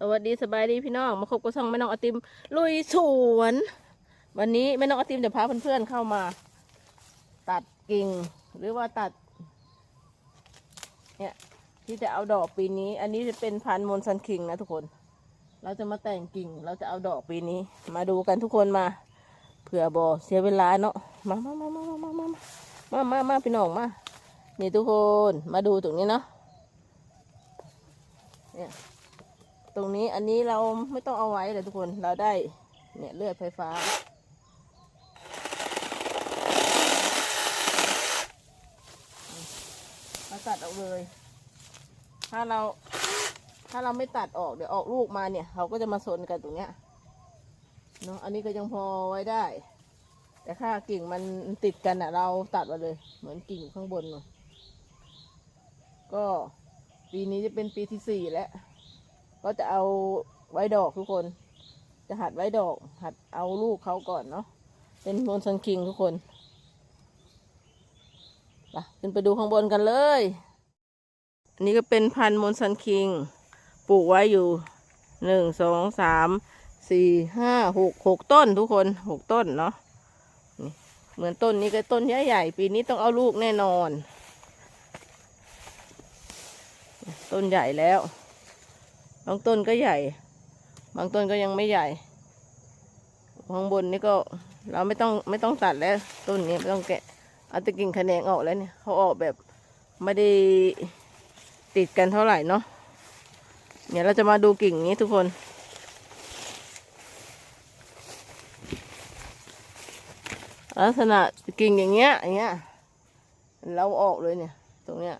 สวัสดีสบายดีพี่น้องมาคบกับช่องแม่น้องอติมลุยสวน วันนี้แม่น้องอติมจะพาเพื่อนๆเข้ามา ตัดกิ่ง หรือว่าตัด เนี่ยที่จะเอาดอกปีนี้ อันนี้จะเป็นพันธุ์มนซันคิงนะทุกคน เราจะมาแต่งกิ่ง เราจะเอาดอกปีนี้ มาดูกันทุกคนมาเผื่อบอเสียเวลาเนาะมามามามามามามามามาพี่น้องมานี่ทุกคนมาดูตรงนี้เนาะเนี่ย ตรงนี้อันนี้เราไม่ต้องเอาไว้เลยทุกคนเราได้เนี่ยเลือดไฟฟ้ามาตัดออกเลย ถ้าเราถ้าเราไม่ตัดออกเดี๋ยวออกลูกมาเนี่ยเขาก็จะมาซนกันตรงเนี้ยเนาะอันนี้ก็ยังพอไว้ได้ แต่ถ้ากิ่งมันติดกันอะเราตัดมาเลย เหมือนกิ่งข้างบนเนาะก็ปีนี้จะเป็นปีที่สี่แล้ว ก็จะเอาไว้ดอกทุกคน จะหัดไว้ดอก หัดเอาลูกเขาก่อนเนาะ เป็นมนซันคิงทุกคนไปขึ้นไปดูข้างบนกันเลย อันนี้ก็เป็นพันธุ์มนซันคิง ปลูกไว้อยู่หนึ่งสองสามสี่ห้าหกหกต้นทุกคนหกต้นเนาะนี่เหมือนต้นนี้ก็ต้นใหญ่ๆปีนี้ต้องเอาลูกแน่นอน ต้นใหญ่แล้ว บางต้นก็ใหญ่ บางต้นก็ยังไม่ใหญ่ ข้างบนนี่ก็เราไม่ต้องไม่ต้องตัดแล้ว ต้นนี้ไม่ต้องแกะเอาแตะกิ่งแขนงออกแล้วเนี่ยเขาออกแบบไม่ได้ติดกันเท่าไหร่เนาะเนี่ยเราจะมาดูกิ่งนี้ทุกคน ลักษณะกิ่งอย่างเงี้ยอย่างเงี้ยเราออกเลยเนี่ย ตรงเนี้ย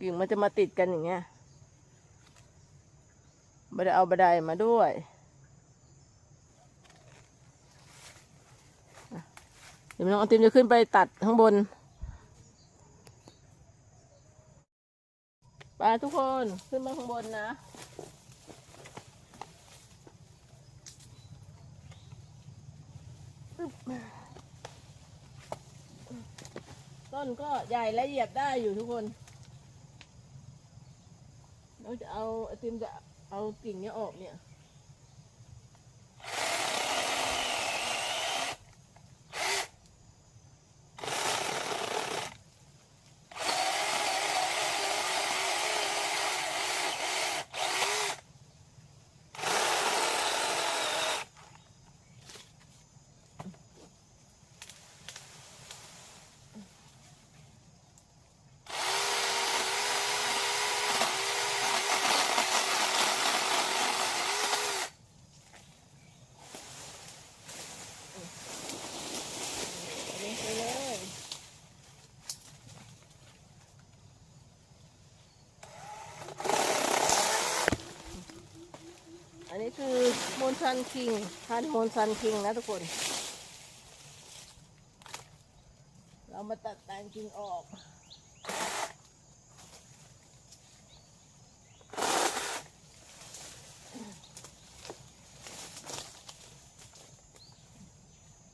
กิ่งมันจะมาติดกันอย่างเงี้ย ไม่ได้เอาบันไดมาด้วยเดี๋ยวน้องอติมจะขึ้นไปตัดข้างบนไปทุกคนขึ้นมาข้างบนนะต้นก็ใหญ่และเหยียบได้อยู่ทุกคน เราจะเอาไอติมจะ เอากิ่งเนี้ยออกเนี่ย อันนี้คือมอนซันคิงพันมอนซันคิงนะทุกคน เรามาตัดแต่งกิ่งออก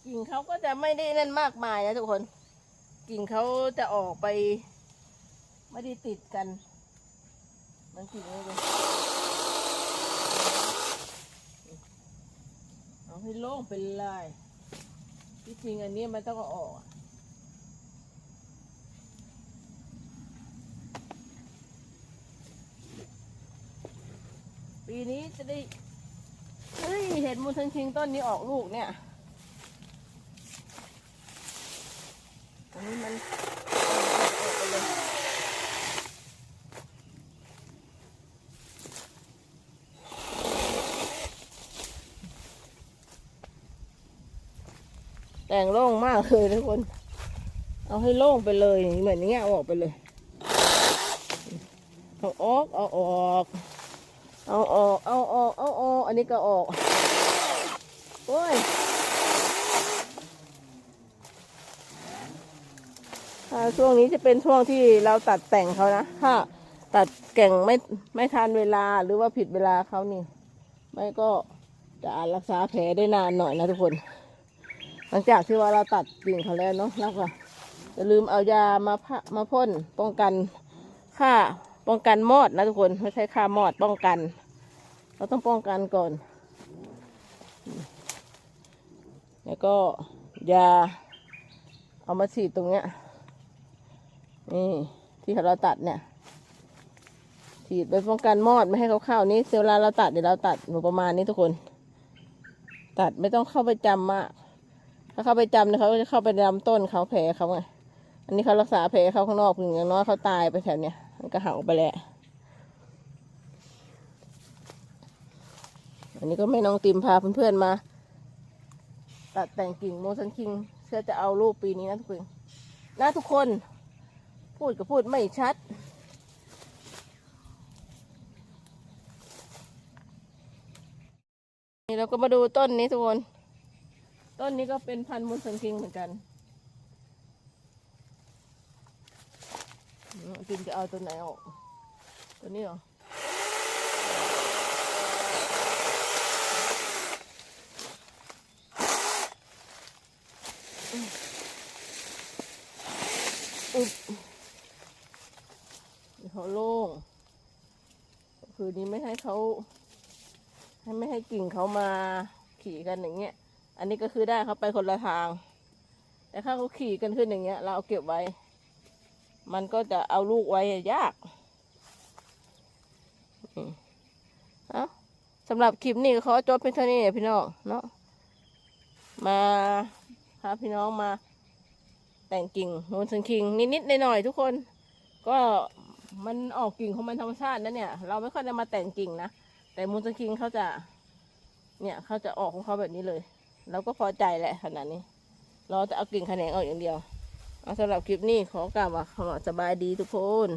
กิ่งเขาก็จะไม่ได้นั่นมากมายนะทุกคน กิ่งเขาจะออกไป ไม่ได้ติดกัน มันกิ่งทีเลยเอา ให้โล่งเป็นลายที่จริงอันนี้มันต้องเอาออกปีนี้จะได้เฮ้ยเห็นมูลทันคิงต้นนี้ออกลูกเนี่ย อันนี้มันออกไปเลย แต่งโล่งมากเลยทุกคน เอาให้โล่งไปเลยเหมือนนี้เอออกไปเลย เอาออกเอาออก เอาออกเอาออกเอาออกอันนี้ก็ออก โอ้ยช่วงนี้จะเป็นช่วงที่เราตัดแต่งเขานะถ้าตัดแก่งไม่ไม่ทันเวลาหรือว่าผิดเวลาเขานี่ ไม่ก็จะรักษาแผลได้นานหน่อยนะทุกคน หลังจากที่ว่าเราตัดกิ่งเขาแล้วเนาะแล้วก็จะลืมเอายามาพะมาพ่นป้องกันฆ่าป้องกันมอดนะทุกคนไม่ใช่ฆ่ามอดป้องกัน เราต้องป้องกันก่อน แล้วก็ยาเอามาฉีดตรงเนี้ยนี่ที่เราตัดเนี่ยฉีดไปป้องกันมอดไม่ให้เขาเข้านี่เวลาเราตัดเดี๋ยวเราตัดหนูประมาณนี้ทุกคน ตัดไม่ต้องเข้าไปจำมากาเข้าไปจำเนี่ยเขาจะเข้าไปดำต้นเขาแผลเขาไงอันนี้เขารักษาแผลเขาข้างนอกอย่างน้อยเขาตายไปแถวเนี้ยมันก็เห่าไปแหละอันนี้ก็แม่น้องติมพาเพื่อนๆมา ตัดแต่งกิ่งโมซันคิงเพื่อจะเอาลูกปีนี้นะทุกคนนะทุกคน พูดก็พูดไม่ชัดนี่เราก็มาดูต้นนี้ทุกคน ต้นนี้ก็เป็นพันธุ์มูสันคิงเหมือนกันอืมติมจะเอาตัวไหนออก ตัวนี้เหรออึบเดี๋ยวเขาโล่ง คือนี้ไม่ให้เขา ให้ไม่ให้กิ่งเขามาขี่กันอย่างเงี้ย อันนี้ก็คือได้เขาไปคนละทาง แต่ถ้าเขาขี่กันขึ้นอย่างเงี้ย เราเอาเก็บไว้ มันก็จะเอาลูกไว้ยากอืมเอาสำหรับคลิปนี้ขอจบเพียงเท่านี้พี่น้องเนาะมาพาพี่น้องมา แต่งกิ่งโนนสันคิงนิดๆหน่อยๆทุกคน ก็มันออกกิ่งของมันธรรมชาตินะเนี่ย เราไม่ค่อยได้มาแต่งกิ่งนะ แต่มูนสันคิงเขาจะ เนี่ยเขาจะออกของเขาแบบนี้เลย เราก็พอใจแหละขนาดนี้เราจะเอากิ่งแขนงออกอย่างเดียว เอาสำหรับคลิปนี้ขอกล่าวว่าขอสบายดีทุกคน